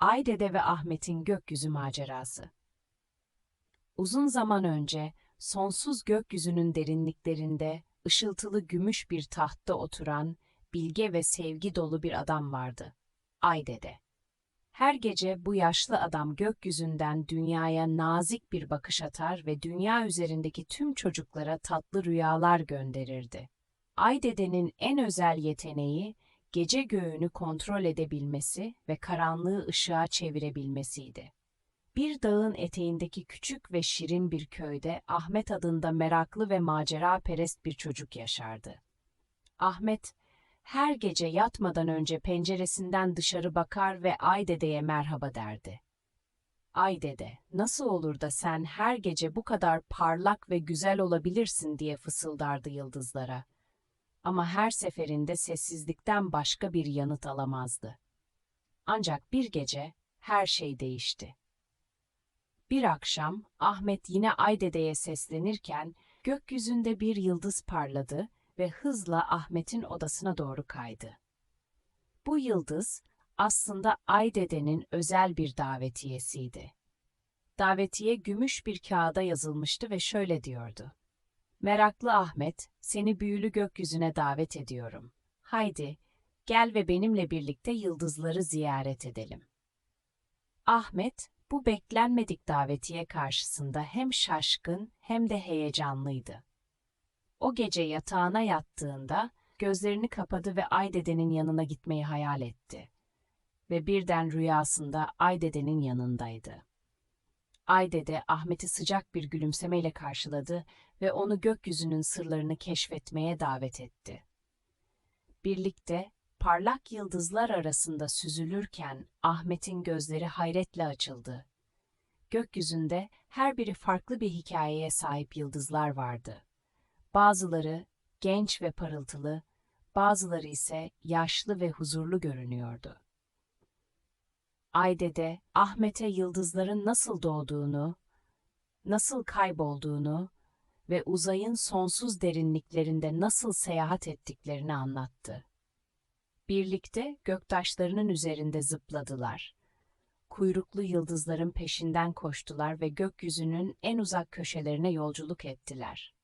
Aydede ve Ahmet'in gökyüzü macerası. Uzun zaman önce sonsuz gökyüzünün derinliklerinde ışıltılı gümüş bir tahtta oturan bilge ve sevgi dolu bir adam vardı. Aydede. Her gece bu yaşlı adam gökyüzünden dünyaya nazik bir bakış atar ve dünya üzerindeki tüm çocuklara tatlı rüyalar gönderirdi. Aydede'nin en özel yeteneği gece göğünü kontrol edebilmesi ve karanlığı ışığa çevirebilmesiydi. Bir dağın eteğindeki küçük ve şirin bir köyde Ahmet adında meraklı ve macera perest bir çocuk yaşardı. Ahmet, her gece yatmadan önce penceresinden dışarı bakar ve Aydede'ye merhaba derdi. Aydede, nasıl olur da sen her gece bu kadar parlak ve güzel olabilirsin diye fısıldardı yıldızlara ama her seferinde sessizlikten başka bir yanıt alamazdı. Ancak bir gece her şey değişti. Bir akşam Ahmet yine Aydede'ye seslenirken gökyüzünde bir yıldız parladı ve hızla Ahmet'in odasına doğru kaydı. Bu yıldız aslında Aydede'nin özel bir davetiyesiydi. Davetiye gümüş bir kağıda yazılmıştı ve şöyle diyordu. Meraklı Ahmet, seni büyülü gökyüzüne davet ediyorum. Haydi, gel ve benimle birlikte yıldızları ziyaret edelim. Ahmet, bu beklenmedik davetiye karşısında hem şaşkın hem de heyecanlıydı. O gece yatağına yattığında gözlerini kapadı ve Aydede'nin yanına gitmeyi hayal etti. Ve birden rüyasında Aydede'nin yanındaydı. Aydede Ahmet'i sıcak bir gülümsemeyle karşıladı ve onu gökyüzünün sırlarını keşfetmeye davet etti. Birlikte parlak yıldızlar arasında süzülürken Ahmet'in gözleri hayretle açıldı. Gökyüzünde her biri farklı bir hikayeye sahip yıldızlar vardı. Bazıları genç ve parıltılı, bazıları ise yaşlı ve huzurlu görünüyordu. Aydede Ahmet'e yıldızların nasıl doğduğunu, nasıl kaybolduğunu ve uzayın sonsuz derinliklerinde nasıl seyahat ettiklerini anlattı. Birlikte göktaşlarının üzerinde zıpladılar. Kuyruklu yıldızların peşinden koştular ve gökyüzünün en uzak köşelerine yolculuk ettiler.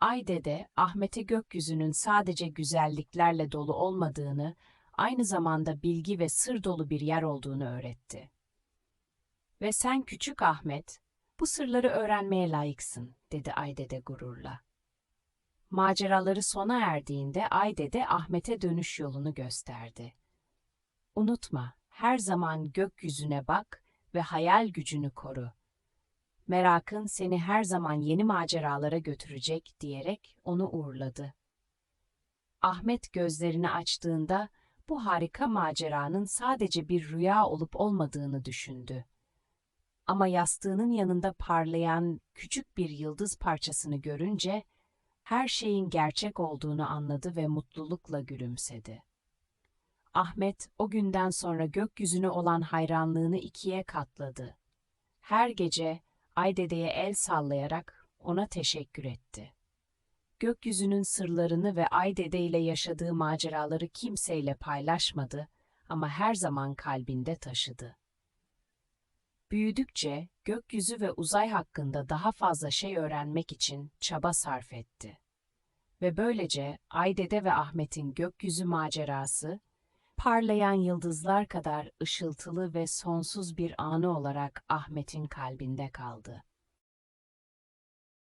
Aydede Ahmet'e gökyüzünün sadece güzelliklerle dolu olmadığını aynı zamanda bilgi ve sır dolu bir yer olduğunu öğretti. Ve sen küçük Ahmet, bu sırları öğrenmeye layıksın, dedi Aydede gururla. Maceraları sona erdiğinde Aydede Ahmet'e dönüş yolunu gösterdi. Unutma, her zaman gökyüzüne bak ve hayal gücünü koru. Merakın seni her zaman yeni maceralara götürecek diyerek onu uğurladı. Ahmet gözlerini açtığında bu harika maceranın sadece bir rüya olup olmadığını düşündü. Ama yastığının yanında parlayan küçük bir yıldız parçasını görünce her şeyin gerçek olduğunu anladı ve mutlulukla gülümsedi. Ahmet o günden sonra gökyüzüne olan hayranlığını ikiye katladı. Her gece Aydede'ye el sallayarak ona teşekkür etti gökyüzünün sırlarını ve Aydede ile yaşadığı maceraları kimseyle paylaşmadı ama her zaman kalbinde taşıdı. Büyüdükçe gökyüzü ve uzay hakkında daha fazla şey öğrenmek için çaba sarf etti. Ve böylece Aydede ve Ahmet'in gökyüzü macerası, parlayan yıldızlar kadar ışıltılı ve sonsuz bir anı olarak Ahmet'in kalbinde kaldı.